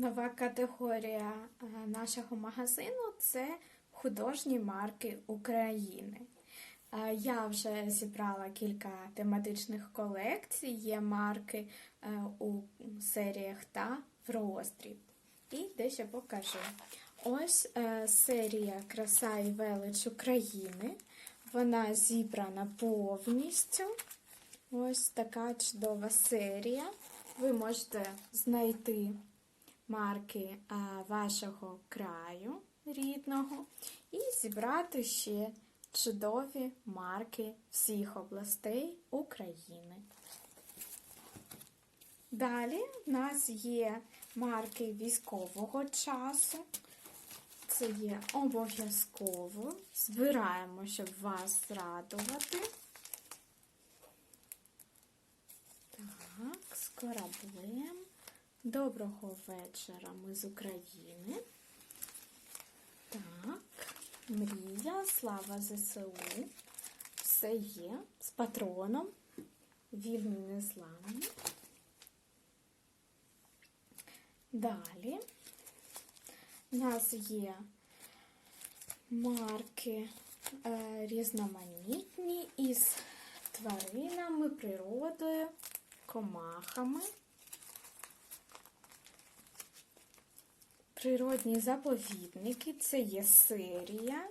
Нова категорія е, нашого магазину це художні марки України. Е, Я вже зібрала кілька тематичних колекцій, є марки е, у серіях та в роздріб. І дещо покажу. Ось серія Краса і велич України. Вона зібрана повністю. Ось така чудова серія. Ви можете знайти марки а, вашого краю рідного і зібрати ще чудові марки всіх областей України. Далі в нас є марки військового часу. Це є обов'язково. Збираємо, щоб вас радувати. Так, з кораблем. Доброго вечора, ми з України. Так, мрія, слава ЗСУ. Все є з патроном. Вільні незламні. Далі у нас є марки е, різноманітні із тваринами, природою, комахами. Природні заповідники це є серія.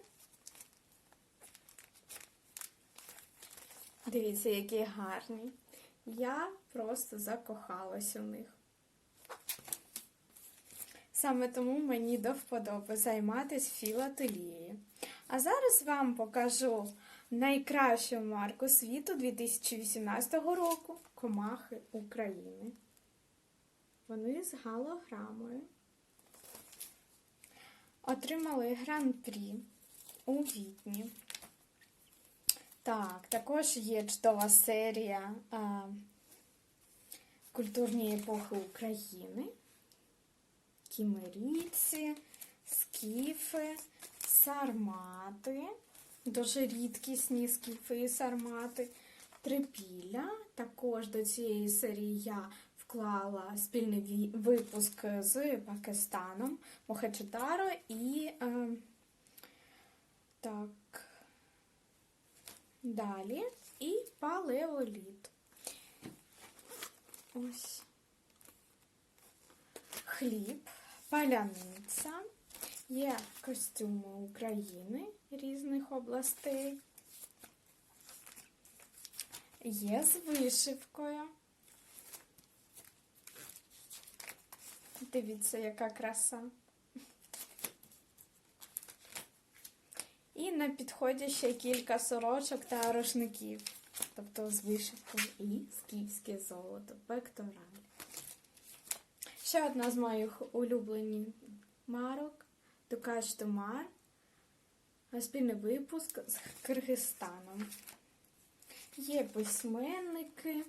Дивіться, які гарні. Я просто закохалась у них. Саме тому мені до вподоби займатися філателією. А зараз вам покажу найкращу марку світу 2018 року Комахи України. Вони з галограмою. Отримали гран-прі у Відні. Так, також є чудова серія а, культурні епохи України. Кімерійці, скіфи, сармати, дуже рідкісні скіфи і сармати, трипілля. Також до цієї серії я вклала спільний випуск з Пакистаном, Мохачетаро і е, так, далі і палеоліт. Ось хліб, паляниця, є костюми України різних областей, є з вишивкою. Дивіться, яка краса. І на підході ще кілька сорочок та рушників, тобто з вишивкою і скіфське золото, пектораль. Ще одна з моїх улюблених марок Дукач Тумар. Спільний випуск з Киргизстаном. Є письменники,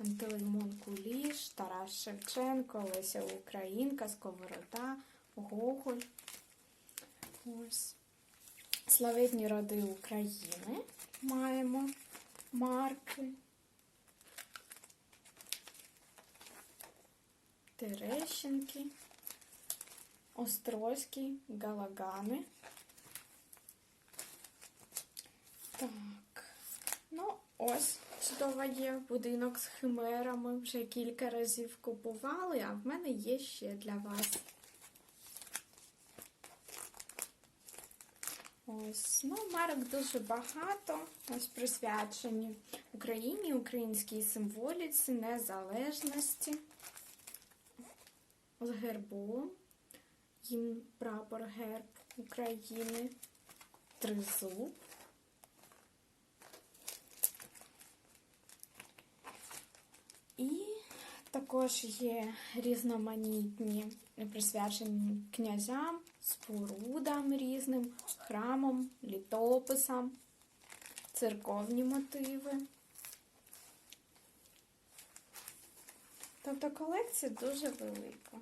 Пантелеймон Куліш, Тарас Шевченко, Леся Українка, Сковорода, Гоголь. Ось. Славетні роди України маємо марки. Терещенки, Острозькі, Галагани. Так, ну ось чудова є будинок з химерами. Вже кілька разів купували, а в мене є ще для вас. Ось, ну, марок дуже багато. Ось присвячені Україні, українській символіці, незалежності з гербом, їм прапор герб України, тризуб. І також є різноманітні присвячені князям, спорудам різним, храмам, літописам, церковні мотиви. Тобто колекція дуже велика.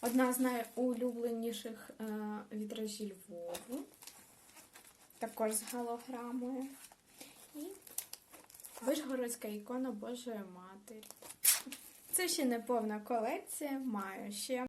Одна з найулюбленіших е, вітражі Львову, також з голограмою. І Вишгородська ікона Божої Матері. Це ще не повна колекція, маю ще